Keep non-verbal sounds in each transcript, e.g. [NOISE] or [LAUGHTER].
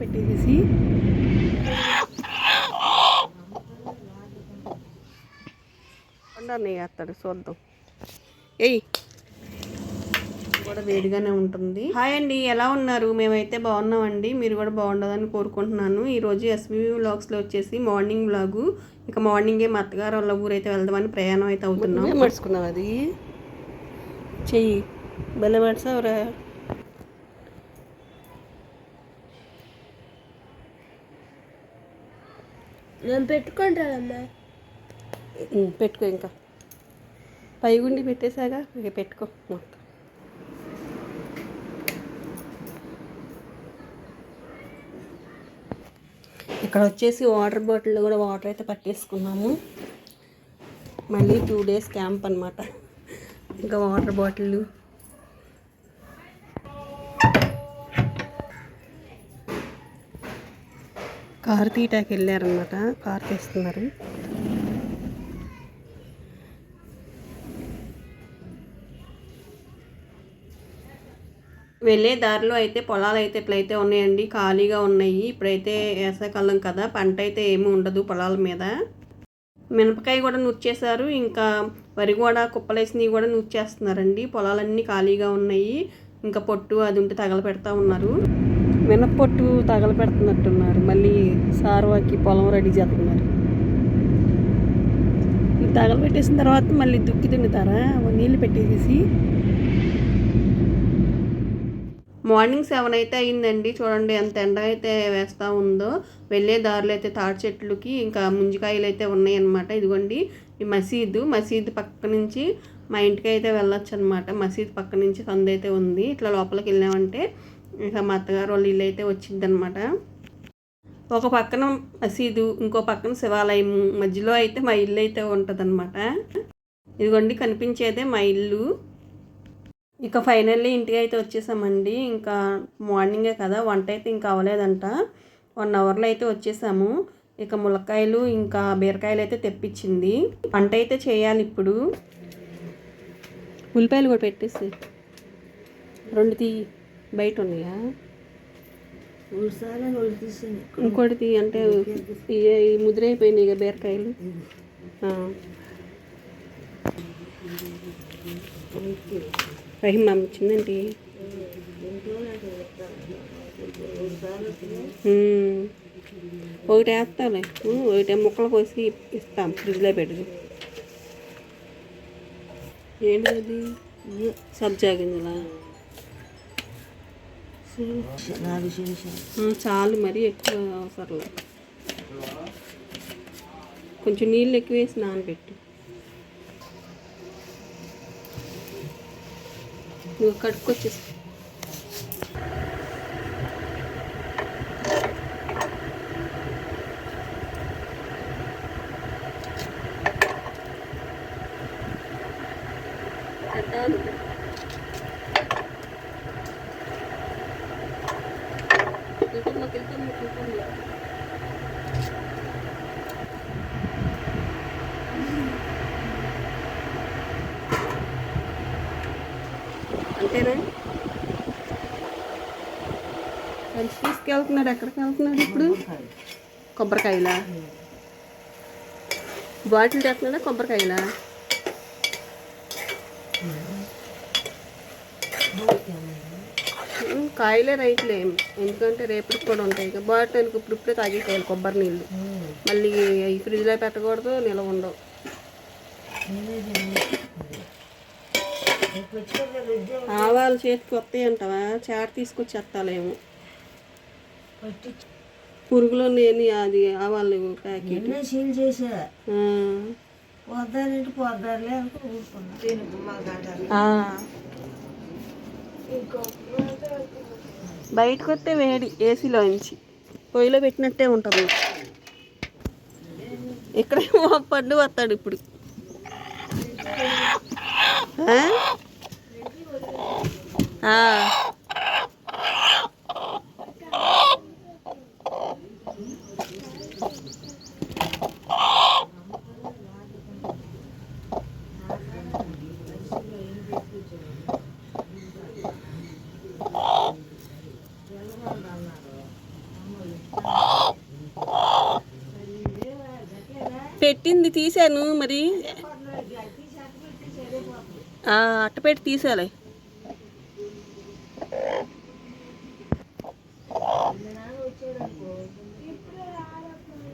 పెట్టేసేసి అన్నీ వేస్తాడు చూద్దాం. ఏయ్. కూడా వేడిగానే ఉంటుంది. హాయ్ అండి ఎలా ఉన్నారు? మేమైతే బాగున్నామండి. మీరు కూడా బాగుండదని కోరుకుంటున్నాను. ఈరోజు ఎస్బీవీ వ్లాగ్స్లో వచ్చేసి మార్నింగ్ వ్లాగు. ఇక మార్నింగే మా అత్తగారు వాళ్ళ ఊరైతే వెళ్దామని ప్రయాణం అయితే అవుతున్నాం. మడుచుకున్నాం అది. చెయ్యి. భలే మడిసావురా నేను పెట్టుకుంటానమ్మా పెట్టుకో ఇంకా. పైగుండి పెట్టేశాగా ఇక పెట్టుకో మొత్తం. ఇక్కడ వచ్చేసి వాటర్ బాటిల్ కూడా వాటర్ అయితే పట్టేసుకున్నాము. మళ్ళీ టూ డేస్ క్యాంప్ అనమాట ఇంకా వాటర్ బాటిల్ కారు తీయటానికి వెళ్ళారనమాట కారు తీస్తున్నారు. వెళ్ళే దారిలో అయితే పొలాలు అయితే ఇట్లయితే ఉన్నాయండి ఖాళీగా ఉన్నాయి. ఇప్పుడైతే వేసవికాలం కదా పంట అయితే ఏమీ ఉండదు పొలాల మీద. మినపకాయ కూడా నూర్చేశారు ఇంకా వరి కూడా కుప్పలేసినవి కూడా నూర్చేస్తున్నారండి. పొలాలన్నీ ఖాళీగా ఉన్నాయి. ఇంకా పొట్టు అది ఉంటే తగలపెడతా ఉన్నారు. మినప్పొట్టు తగలపెడుతున్నట్టున్నారు. మళ్ళీ సార్వాకి పొలం రెడీ చేస్తున్నారు. ఇది తగలబెట్టేసిన తర్వాత మళ్ళీ దుక్కి దున్నుతారా? నీళ్ళు పెట్టేసేసి. మార్నింగ్ సెవెన్ అయితే అయిందండి. చూడండి ఎంత ఎండ అయితే వేస్తూ ఉందో. వెళ్ళే దారిలో అయితే తాటి చెట్లుకి ఇంకా ముంజికాయలు అయితే ఉన్నాయన్నమాట. ఇదిగోండి ఈ మసీదు. మసీదు పక్క నుంచి మా ఇంటికి అయితే వెళ్ళొచ్చు అనమాట మసీదు పక్క నుంచి సంద అయితే ఉంది. ఇట్లా లోపలికి వెళ్ళామంటే ఇంకా మా అత్తగారు వాళ్ళు ఇల్లు అయితే వచ్చిందనమాట ఒక పక్కన మసీదు ఇంకో పక్కన శివాలయం మధ్యలో అయితే మా ఇల్లు అయితే ఉంటుందన్నమాట. ఇదిగోండి కనిపించేదే మా ఇల్లు. ఇక ఫైనల్లీ ఇంటికి అయితే వచ్చేసామండి. ఇంకా మార్నింగే కదా వంట అయితే ఇంకా అవ్వలేదంట. వన్ అవర్లో అయితే వచ్చేసాము. ఇక ములక్కాయలు ఇంకా బీరకాయలు అయితే తెప్పించింది. వంట అయితే చేయాలి ఇప్పుడు. ఉల్లిపాయలు కూడా పెట్టేసి. రెండు తీ బయట ఉన్నాయా ఇంకోటి అంటే ఈ- ముదిరైపోయినాయి ఇక బీరకాయలు. ఆ. రహీం మామ ఇచ్చిందండి. ఒకటి వేస్తాలే. ఒకటి ముక్కలు కోసి ఇస్తాం ఫ్రిడ్జ్లో పెట్టి సబ్జా గింజలా? శేషాలు ఉమ్, చాలు మరి ఎక్కువ అవసరం లేదు. కొంచెం నీళ్ళు ఎక్కువ వేసి నానబెట్టు. నువ్వు కడుక్కొచ్చేసి అంతేనా కలిసి తీసుకెళ్తున్నాడు. ఎక్కడికి వెళ్తున్నాడు ఇప్పుడు? కొబ్బరికాయలా? బాటిల్ తెస్తున్నాడా కొబ్బరికాయలా? కాయలే రైతులే. ఎందుకంటే రేపటికి కూడా ఉంటాయి. ఇక బాటిల్కి ఇప్పుడు ఇప్పుడే తాగేసేయాలి కొబ్బరి నీళ్ళు. మళ్ళీ ఈ ఫ్రిడ్జ్లో పెట్టకూడదు నిల్వ ఉండవు. ఆవాలు చేతికి వస్తాయి అంటావా? చాట తీసుకొచ్చేస్తాలేమో. పురుగులో లేని అది ఆవాలు ప్యాకెట్. సీల్ చేసా. పోద్దానంటే. బయటకు వస్తే వేడి ఏసీలో నుంచి పొయ్యిలో పెట్టినట్టే ఉంటుంది. ఇక్కడేమో పండు వస్తాడు ఇప్పుడు. పెట్టింది తీశాను మరి. అట్టపెట్టి తీసేయాలి పెట్టి తీసాలే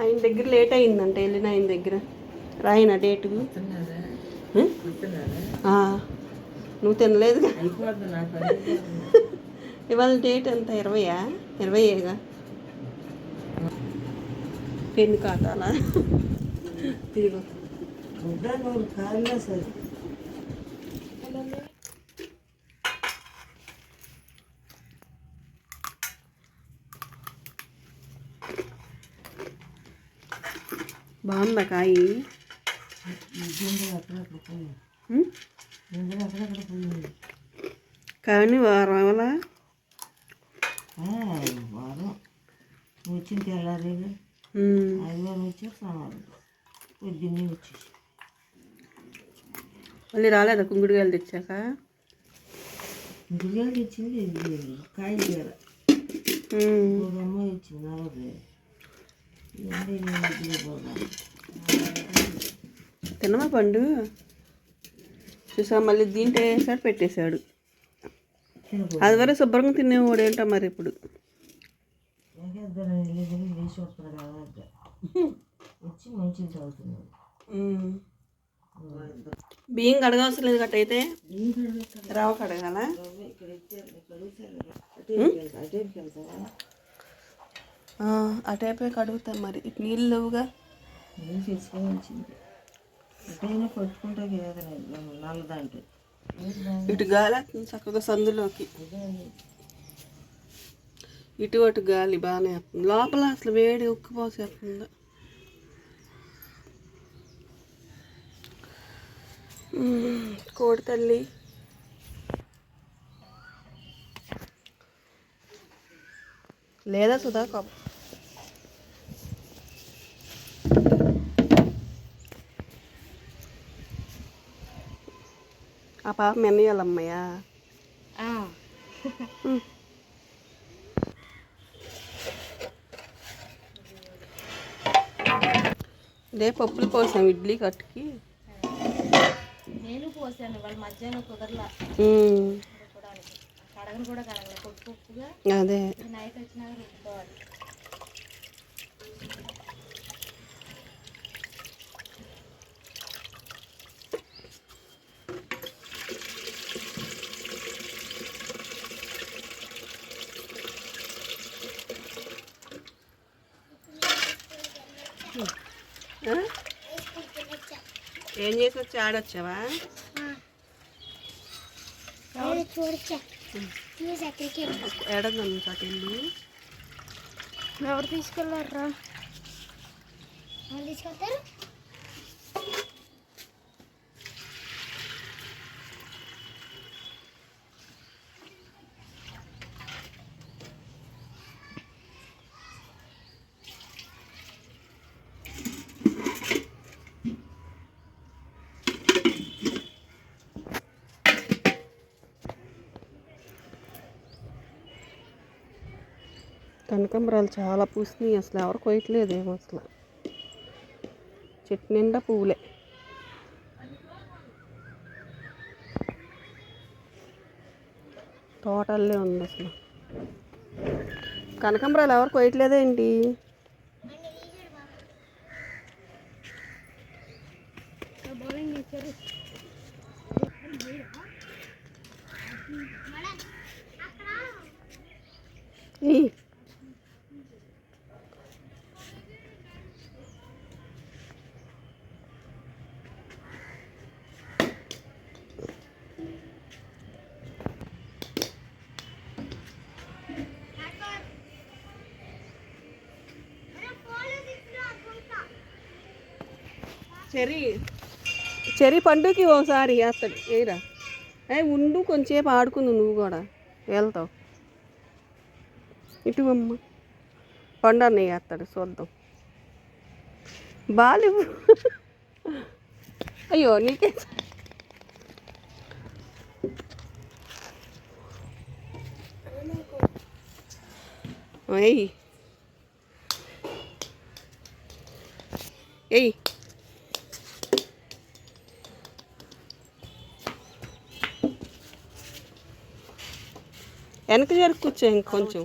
ఆయన దగ్గర లేట్ అయిందంట వెళ్ళిన ఆయన దగ్గర. రాయన డేటు నువ్వు తినలేదు [LAUGHS] ఇవాళ డేట్ ఎంత? ఇరవయా? ఇరవై ఏగా పెన్ను కాటాలా ఇదిగో. బాగుందా కాయి? కానీ వారం ఆదివారం సోమవారం పొద్దున్నే వచ్చేసి మళ్ళీ రాలేదా? కుంగుడుగాయలు తెచ్చాక? ఇంటికి తెచ్చింది ఇది కాయ చీర ఉం. తినమా పండు? చూసా మళ్ళీ దీంట్లో వేసాడు పెట్టేశాడు. అది వరకు శుభ్రంగా తినేవాడు ఏంటో మరి ఇప్పుడు? బియ్యం కడగవసరం లేదు గట్ట అయితే రవ్వ కడగాల? వెళ్తావా అటైపోయి కడుగుతాం మరి. ఇటు నీళ్ళు లేవుగా? పట్టుకుంటా నల్లదంటే. ఇటు గాలి వస్తుంది చక్కగా సందులోకి. ఇటు అటు గాలి బాగానే వస్తుంది. లోపల అసలు వేడి ఉక్కిపోసేస్తుంది. కోడి తల్లి. లేదా సుధా కప్. పాప మెన్నయ్యాలమ్మయ్యా ఇదే పప్పులు పోసాం ఇడ్లీ కట్టుకి. నేను పోసాను వాళ్ళ మధ్యాహ్నం కుదరలా. కడగను కూడా కడగల పొట్టు పొప్పుగా అదే. నైట్ వచ్చినాక రుబ్బుకోవాలి. ఏం చేసి వచ్చి ఆడొచ్చావా అటెండి ఎవరు తీసుకెళ్ళారా తీసుకెళ్తారు. కనకాంబరాలు చాలా పూసినాయి. అసలు ఎవరు కొయ్యట్లేదేమో అసలు. చెట్టు నిండా పువ్వులే. తోటల్లే ఉంది అసలు. కనకాంబరాలు ఎవరు కొయ్యట్లేదేంటి? ఈ చెరి చెరి పండుకి ఓసారి వేస్తాడు. వేయరా. ఏ ఉండు కొంచెంసేపు ఆడుకుంది నువ్వు కూడా. వెళ్తావు. ఇటు అమ్మ. పండు అన్నయ్య వేస్తాడు చూద్దాం బాలి అయ్యో నీకే. ఏయ్. ఏయ్. వెనక జరుగు కూర్చో ఇంకొంచెం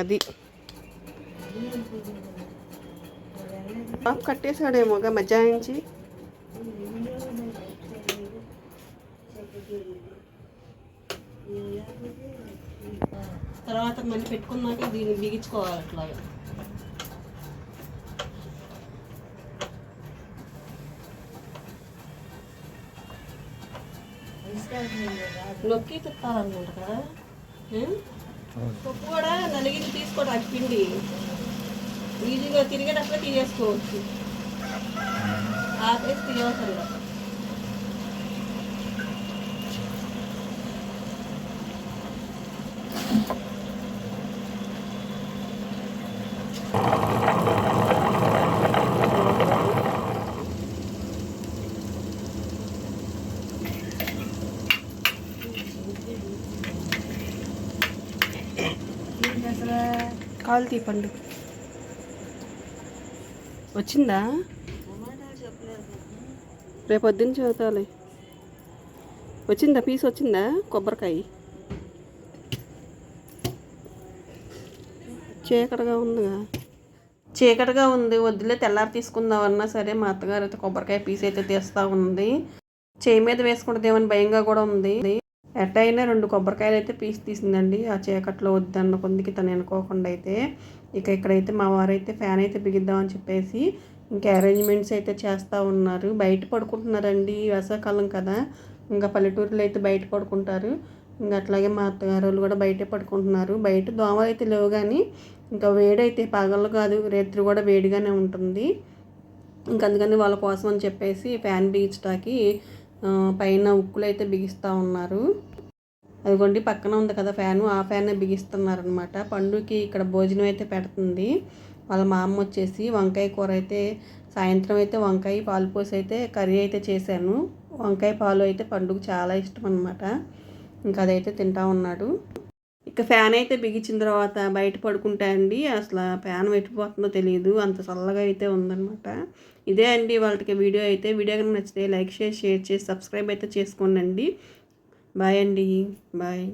అది. పాప కట్టేశాడేమోగా మధ్యాహ్నించి తర్వాత మళ్ళీ పెట్టుకున్నాక దీన్ని బిగించుకోవాలి అట్లాగా. నొక్కి తిప్పాలనుకుంటా కదా ఏ? పప్పు కూడా నలిగింది తీసుకోవడానికి పిండి. ఈజీగా తిరిగేటప్పుడే తీసేసుకోవచ్చు. ఆపేసి తీయవసరం కాలు తీపండు వచ్చిందా? రేపు పొద్దున్న చదువుతాలే వచ్చిందా? పీస్ వచ్చిందా? కొబ్బరికాయ. చీకటిగా ఉందిగా. చీకటిగా ఉంది. వద్దులే తెల్లారి తీసుకుందామన్నా సరే మా అత్తగారు అయితే కొబ్బరికాయ పీస్ అయితే తీస్తూ ఉంది. చేయి మీద వేసుకుంటుందేమని భయంగా కూడా ఉంది. ఎట్టయినా రెండు కొబ్బరికాయలు అయితే పీస్ తీసిందండి. ఆ చీకట్లో వద్దన్న కొందికి తను అనుకోకుండా అయితే ఇక ఇక్కడైతే మా వారైతే ఫ్యాన్ అయితే బిగిద్దామని చెప్పేసి ఇంకా అరేంజ్మెంట్స్ అయితే చేస్తూ ఉన్నారు. బయట పడుకుంటున్నారండి వేసవకాలం కదా. ఇంకా పల్లెటూరులో అయితే బయట పడుకుంటారు. ఇంకా అట్లాగే మా అత్తగారు వాళ్ళు కూడా బయటే పడుకుంటున్నారు. బయట దోమలు అయితే లేవు కానీ ఇంకా వేడైతే పగలు కాదు రాత్రి కూడా వేడిగానే ఉంటుంది. ఇంకా అందుకని వాళ్ళ కోసం అని చెప్పేసి ఫ్యాన్ బీచ్టాకి పైన ఉక్కులు అయితే బిగిస్తూ ఉన్నారు. అదిగోండి పక్కన ఉంది కదా ఫ్యాను. ఆ ఫ్యాన్ బిగిస్తున్నారు అనమాట పండుకి ఇక్కడ భోజనం అయితే పెడుతుంది. వాళ్ళ మా అమ్మ వచ్చేసి వంకాయ కూర అయితే సాయంత్రం అయితే వంకాయ పాలు పోసి అయితే కర్రీ అయితే చేశాను. వంకాయ పాలు అయితే పండుగ చాలా ఇష్టం అనమాట ఇంకా అదైతే తింటా ఉన్నాడు. ఇక ఫ్యాన్ అయితే బిగించిన తర్వాత బయట పడుకుంటా అండి. అసలు ఫ్యాన్ పెట్టిపోతుందో తెలియదు అంత చల్లగా అయితే ఉందన్నమాట. ఇదే అండి వాళ్ళకి వీడియో అయితే. వీడియో కనుక నచ్చితే లైక్ చేసి షేర్ చేసి సబ్స్క్రైబ్ అయితే చేసుకోండి బాయ్ అండి. బాయ్.